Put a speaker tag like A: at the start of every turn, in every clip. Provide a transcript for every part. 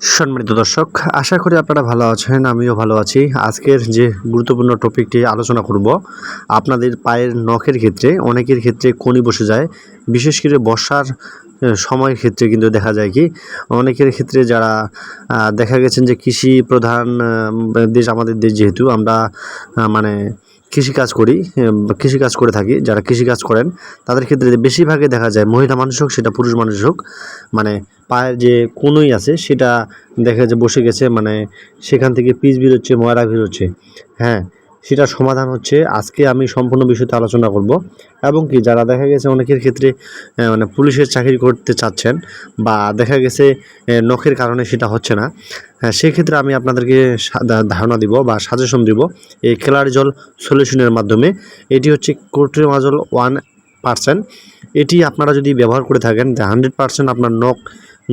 A: সম্মানিত দর্শক, আশা করি আপনারা ভালো আছেন, আমিও ভালো আছি। আজকের যে গুরুত্বপূর্ণ টপিকটি আলোচনা করব, আপনাদের পায়ের নখের ক্ষেত্রে, অনেকের ক্ষেত্রে কনি বসে যায়, বিশেষ করে বর্ষার সময়ের ক্ষেত্রে কিন্তু দেখা যায় কি, অনেকের ক্ষেত্রে যারা দেখা গেছেন যে কৃষি প্রধান দেশ, আমাদের দেশ যেহেতু, আমরা মানে কৃষিকাজ করি কৃষিকাজ করে থাকি, যারা কৃষিকাজ করেন, তাদের ক্ষেত্রে বেশিরভাগে দেখা যায় মহিলা মানুষ হোক, সেটা পুরুষ মানুষ হোক মানে পায়ের যে কোনোই আছে, সেটা দেখা যায় বসে গেছে মানে সেখান থেকে পিচ বেরোচ্ছে ময়রা বেরোচ্ছে। হ্যাঁ সেটা সমাধান হচ্ছে। আজকে আমি সম্পূর্ণ বিষয়তে আলোচনা করব এবং কি যারা দেখা গেছে অনেকের ক্ষেত্রে মানে পুলিশের চাকরি করতে চাচ্ছেন বা দেখা গেছে নখের কারণে সেটা হচ্ছে না হ্যাঁ সেক্ষেত্রে আমি আপনাদেরকে ধারণা দিব বা সাজেশন দিব এই খেলার জল সলিউশনের মাধ্যমে। এটি হচ্ছে কোট্রিমাজল ওয়ান পার্সেন্ট। এটি আপনারা যদি ব্যবহার করে থাকেন, হান্ড্রেড পার্সেন্ট আপনার নখ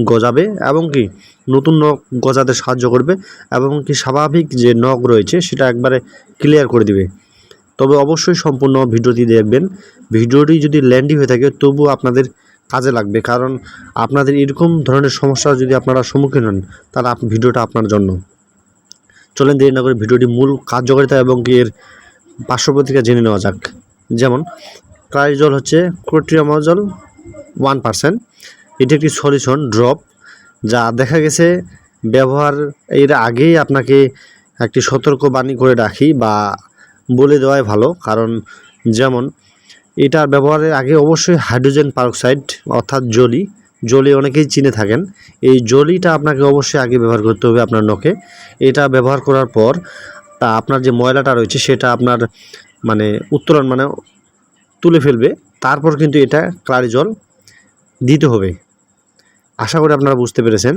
A: গজাবে এবং কি নতুন নখ গজাতে সাহায্য করবে এবং কি স্বাভাবিক যে নখ রয়েছে সেটা একবারে ক্লিয়ার করে দিবে। তবে অবশ্যই সম্পূর্ণ ভিডিওটি দেখবেন। ভিডিওটি যদি ল্যান্ডি হয়ে থাকে তবুও আপনাদের কাজে লাগবে। কারণ আপনাদের এরকম ধরনের সমস্যা যদি আপনারা সম্মুখীন হন, তাহলে ভিডিওটা আপনার জন্য। চলেন দেরি না করে ভিডিওটি মূল কার্যকারিতা এবং কি এর পার্শ্বপ্রতিকা জেনে নেওয়া যাক। যেমন, ক্রাইজল হচ্ছে ক্রোট্রিয়ামজল ওয়ান পার্সেন্ট এটি একটি সলিউশন ড্রপ। যা দেখা গেছে ব্যবহার এর আগেই আপনাকে একটি সতর্ক বাণী করে রাখি বা বলে দেওয়াই ভালো। কারণ যেমন, এটা ব্যবহারের আগে অবশ্যই হাইড্রোজেন পারক্সাইড অর্থাৎ জলি জলি অনেকেই চিনে থাকেন। এই জলিটা আপনাকে অবশ্যই আগে ব্যবহার করতে হবে আপনার নখে। এটা ব্যবহার করার পর তা আপনার যে ময়লাটা রয়েছে সেটা আপনার মানে উত্তোলন মানে তুলে ফেলবে। তারপর কিন্তু এটা ক্লারিজল দিতে হবে। আশা করি আপনারা বুঝতে পেরেছেন।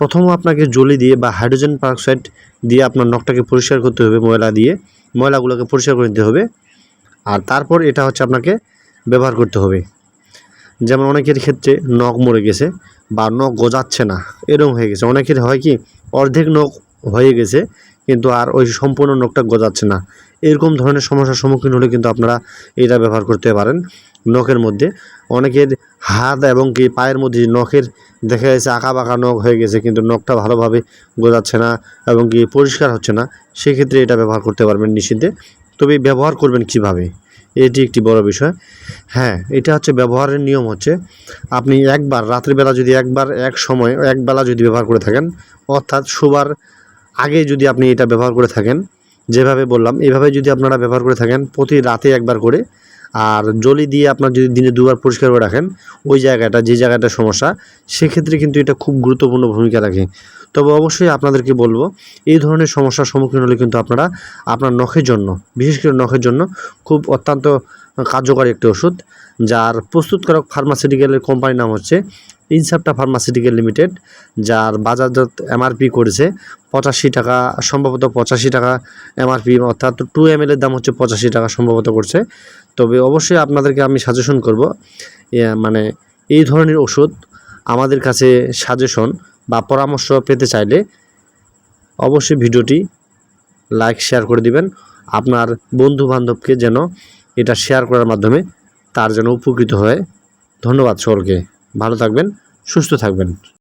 A: প্রথম আপনাকে জলি দিয়ে বা হাইড্রোজেন পারক্সাইড দিয়ে আপনার নখটাকে পরিষ্কার করতে হবে, ময়লা দিয়ে। ময়লাগুলোকে পরিষ্কার করে নিতে হবে। আর তারপর এটা হচ্ছে আপনাকে ব্যবহার করতে হবে। যেমন অনেকের ক্ষেত্রে নখ মরে গেছে বা নখ গজাচ্ছে না, এরকম হয়ে গেছে। অনেকের হয় কি, অর্ধেক নখ হয়ে গেছে কিন্তু আর ওই সম্পূর্ণ নখটা গজাচ্ছে না। এরকম ধরনের সমস্যার সম্মুখীন হলে কিন্তু আপনারা এটা ব্যবহার করতে পারেন নখের মধ্যে। অনেকের হাত এবং কি পায়ের মধ্যে নখের দেখা যাচ্ছে আঁকা বাঁকা নখ হয়ে গেছে, কিন্তু নখটা ভালোভাবে গজাচ্ছে না এবং কি পরিষ্কার হচ্ছে না, সেক্ষেত্রে এটা ব্যবহার করতে পারবেন নিষিদ্ধে। তবে ব্যবহার করবেন কীভাবে? এটি একটি বড় বিষয়। হ্যাঁ এটা হচ্ছে ব্যবহারের নিয়ম হচ্ছে আপনি একবার, রাত্রিবেলা যদি একবার, এক সময়, একবেলা যদি ব্যবহার করে থাকেন, অর্থাৎ শোবার আগে যদি আপনি এটা ব্যবহার করে থাকেন, যেভাবে বললাম, এভাবে যদি আপনারা ব্যবহার করে থাকেন, প্রতি রাতে একবার করে, আর জলি দিয়ে আপনার যদি দিনে দুবার পরিষ্কার করে রাখেন, ওই জায়গাটা, যে জায়গাটা সমস্যা, সেক্ষেত্রে কিন্তু এটা খুব গুরুত্বপূর্ণ ভূমিকা রাখে। তবে অবশ্যই আপনাদেরকে বলব, এই ধরনের সমস্যার সম্মুখীন হলে কিন্তু আপনারা আপনার নখের জন্য, বিশেষ করে নখের জন্য খুব অত্যন্ত কার্যকরী একটি ওষুধ, যার প্রস্তুতকারক ফার্মাসিউটিক্যালের কোম্পানির নাম হচ্ছে ইনসাপ্টা ফার্মাসিউটিক্যাল লিমিটেড যার বাজারজাত এমআরপি করেছে পঁচাশি টাকা, সম্ভবত পঁচাশি টাকা এমআরপি অর্থাৎ টু এম এর দাম হচ্ছে পঁচাশি টাকা সম্ভবত করছে। তবে অবশ্যই আপনাদেরকে আমি সাজেশন করব মানে এই ধরনের ওষুধ আমাদের কাছে সাজেশন বা পরামর্শ পেতে চাইলে অবশ্যই ভিডিওটি লাইক শেয়ার করে দিবেন। আপনার বন্ধু বান্ধবকে যেন এটা শেয়ার করার মাধ্যমে তার যেন উপকৃত হয়। ধন্যবাদ সকলকে। ভালো থাকবেন, সুস্থ থাকবেন।